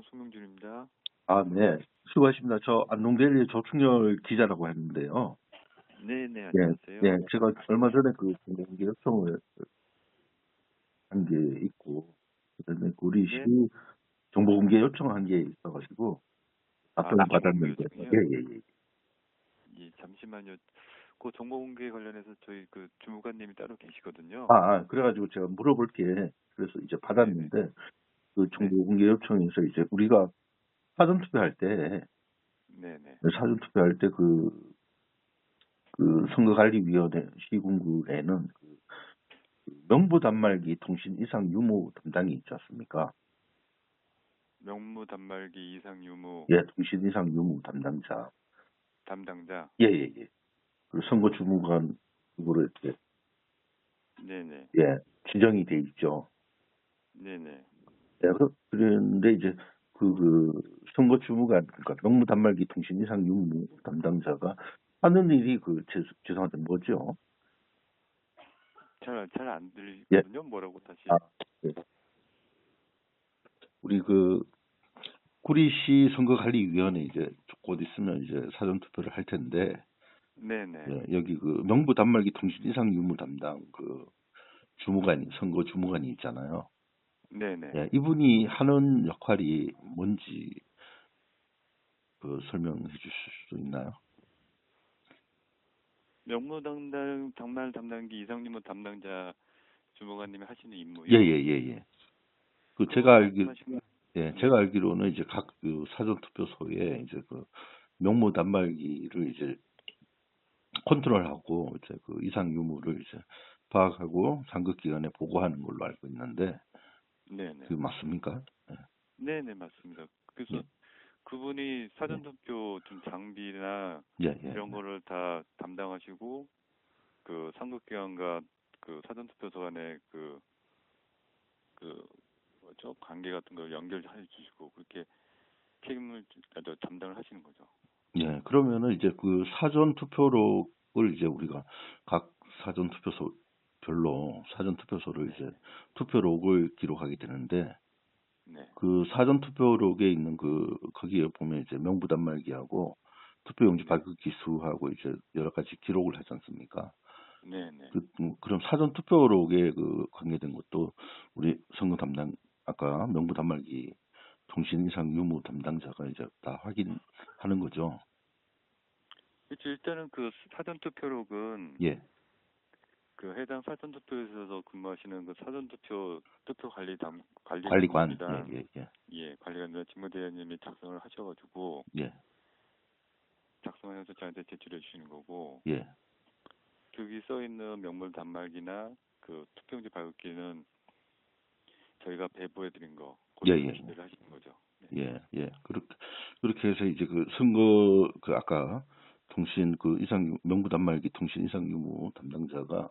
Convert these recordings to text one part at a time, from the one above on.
안녕 송명준입니다. 아, 네. 수고하십니다. 저 안동데일리 조충렬 기자라고 했는데요. 네네 예, 안녕하세요. 예, 제가 얼마 전에 그 공개 요청을 한 게 있고, 그다음에 우리 네. 시 정보 공개 요청한 게 있어가지고 답변을 아, 받았는데, 공개 예? 예, 예. 예, 잠시만요. 그 정보 공개 관련해서 저희 그 주무관님이 따로 계시거든요. 아, 아, 그래가지고 제가 물어볼 게 그래서 이제 받았는데 그 정보 공개 요청에서 이제 우리가 사전 투표할 때 네네. 사전 투표할 때 그 그 선거관리위원회 시군구에는 그 명부 단말기 통신 이상 유무 담당이 있지 않습니까? 명무 단말기 이상 유무 예, 통신 이상 유무 담당자. 담당자. 예, 예, 예. 그 선거 주무관 으로 이렇게 네네. 예 지정이 돼 있죠. 네네. 예, 그- 그런데 이제 그, 그 선거 주무관 그러니까 명무 단말기 통신 이상 유무 담당자가 하는 일이 그 죄, 죄송한데 뭐죠? 잘 잘 안 들리거든요. 뭐라고 다시. 아, 예. 우리 그 구리시 선거관리위원회 이제 곧 있으면 이제 사전 투표를 할 텐데 네네. 예, 여기 그 명부 단말기 통신 이상 유무 담당 그 주무관이 선거 주무관이 있잖아요. 네네. 예, 이분이 하는 역할이 뭔지 그 설명해 주실 수 있나요? 명무 담당 당말 담당기 이상 유무 담당자 주무관님이 하시는 임무요. 예, 예, 예, 예. 그 제가 알기 말씀하신- 예, 제가 알기로는 이제 각 그 사전 투표소에 이제 그 명무 단말기를 이제 컨트롤하고 이제 그 이상 유무를 이제 파악하고 상급 기관에 보고하는 걸로 알고 있는데 네네. 그 맞습니까? 네 네 맞습니다. 그래서 예. 그분이 사전투표 좀 장비나 예, 예. 이런 거를 다 담당하시고 그 상급기관과 그 사전투표소 간의 그, 그 뭐죠 관계 같은 걸 연결해 주시고 그렇게 책임을 아, 저 담당을 하시는 거죠. 예, 그러면은 이제 그 사전 투표록을 이제 우리가 각 사전 투표소 별로 사전 투표소를 이제 투표록을 기록하게 되는데 네, 그 사전 투표록에 있는 그 거기에 보면 이제 명부 단 말기하고 투표용지 발급 기수하고 이제 여러 가지 기록을 하지 않습니까? 네, 네. 그, 음, 그럼 사전 투표록에 그 관계된 것도 우리 선거 담당 아까 명부 단말기 통신 이상 유무 담당자가 이제 다 확인하는 거죠. 그렇죠. 일단은 그 사전 투표록은 예, 그 해당 사전 투표에서 근무하시는 그 사전 투표 투표 관리 담 관리관. 관리관입니다. 예, 예, 예, 예, 관리관이나 직무대행님이 작성을 하셔가지고 예, 작성해서 저한테 제출해 주시는 거고 예, 여기 써 있는 명물 단말기나 그 투표용지 발급기는 저희가 배부해 드린 거 예, 그걸 예. 준비를 하시는 거죠. 네. 예, 예. 그렇게 그렇게 해서 이제 그 선거 그 아까 통신 그 이상 유- 명부 단말기 통신 이상 유무 담당자가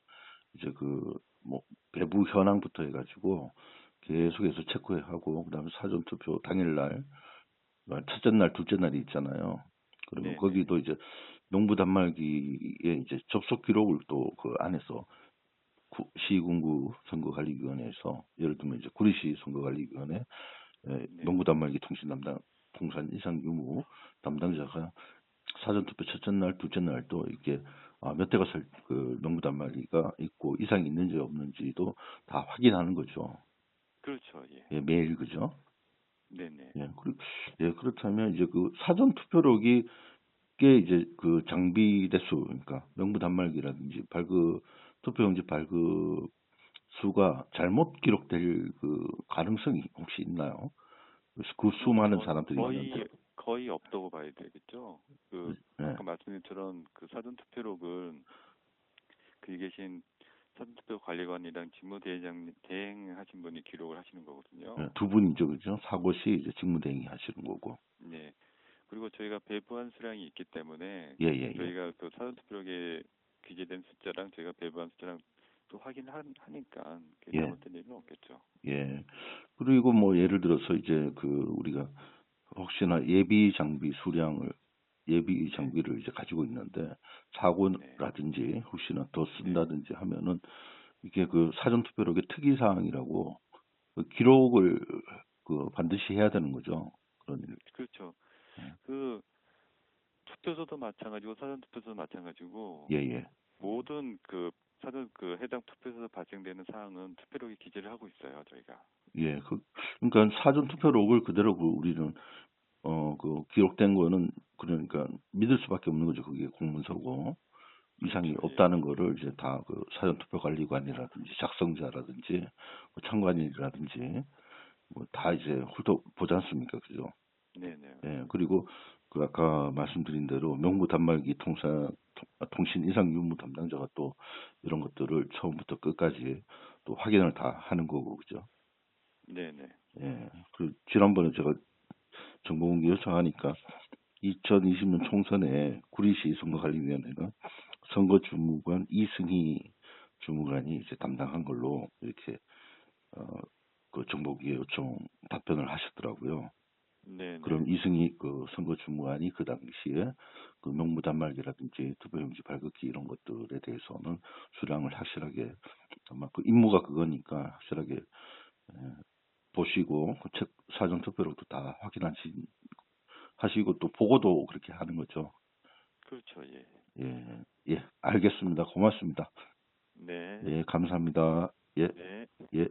이제 그 뭐 배부 현황부터 해가지고 계속해서 체크하고 그다음에 사전 투표 당일날 뭐 첫째 날, 둘째 날이 있잖아요. 그러면 네, 거기도 이제 명부 단말기에 이제 접속 기록을 또 그 안에서 구- 시군구 선거관리위원회에서 예를 들면 이제 구리시 선거관리위원회 에, 네. 명부 단말기 통신 담당 통산 이상 유무 담당자가 사전 투표 첫째 날, 둘째 날도 이렇게 아, 몇 대가 설, 그 명부 단말기가 있고 이상이 있는지 없는지도 다 확인하는 거죠. 그렇죠. 예. 예, 매일 그죠? 네네. 예, 그, 예, 그렇다면 이제 그 사전 투표록이 게 이제 그 장비 대수, 그러니까 명부 단말기라든지 발급 투표용지 발급 수가 잘못 기록될 그 가능성이 혹시 있나요? 그래서 그 수많은 거- 사람들이 있는데, 거의 없다고 봐야 되겠죠. 그 예, 아까 말씀드린 그 사전 투표록은 거기 계신 사전투표 관리관이랑 직무대행 대행하신 분이 기록을 하시는 거거든요. 예, 두 분이죠, 그죠? 사고 시 이제 직무대행이 하시는 거고, 네. 그리고 저희가 배부한 수량이 있기 때문에 예, 예, 예, 저희가 그 사전투표록에 기재된 숫자랑 저희가 배부한 숫자랑 또 확인하니까 예. 잘못된 일은 없겠죠. 예. 그리고 뭐 예를 들어서 이제 그 우리가 혹시나 예비 장비 수량을 예비 장비를 이제 가지고 있는데 사고라든지 혹시나 더 쓴다든지 하면은 이게 그 사전 투표록의 특이 사항이라고 그 기록을 그 반드시 해야 되는 거죠. 그런 일. 그렇죠. 네. 그 투표소도 마찬가지고 사전 투표소도 마찬가지고 예, 예. 모든 그 사전 그 해당 투표소에서 발생되는 사항은 투표록에 기재를 하고 있어요, 저희가. 예. 그, 그러니까 사전 투표 록을 그대로 그 우리는 어, 그 기록된 거는 그러니까 믿을 수밖에 없는 거죠. 그게 공문서고 이상이 그렇죠. 예. 없다는 거를 이제 다 그 사전 투표 관리관이라든지 작성자라든지 뭐 참관인이라든지 뭐 다 이제 훑어 보지 않습니까? 그죠? 네네. 예. 그리고 그 아까 말씀드린 대로 명부 단말기 통사 통- 아, 통신 이상 유무 담당자가 또 이런 것들을 처음부터 끝까지 또 확인을 다 하는 거고 그죠? 네네. 예. 그 지난번에 제가 정보공개 요청하니까 2020년 총선에 구리시 선거관리위원회는 선거주무관 이승희 주무관이 이제 담당한 걸로 이렇게 어 그 정보공개 요청 답변을 하셨더라고요. 네네. 그럼 이승희 그 선거 주무관이 그 당시에 그 명부 단말기라든지 투표용지 발급기 이런 것들에 대해서는 수량을 확실하게 아마 그 임무가 그거니까 확실하게 예, 보시고 그 책 사전 투표록도 다 확인하시 하시고 또 보고도 그렇게 하는 거죠. 그렇죠. 예. 예, 예, 알겠습니다. 고맙습니다. 네. 예, 감사합니다. 예, 네. 예.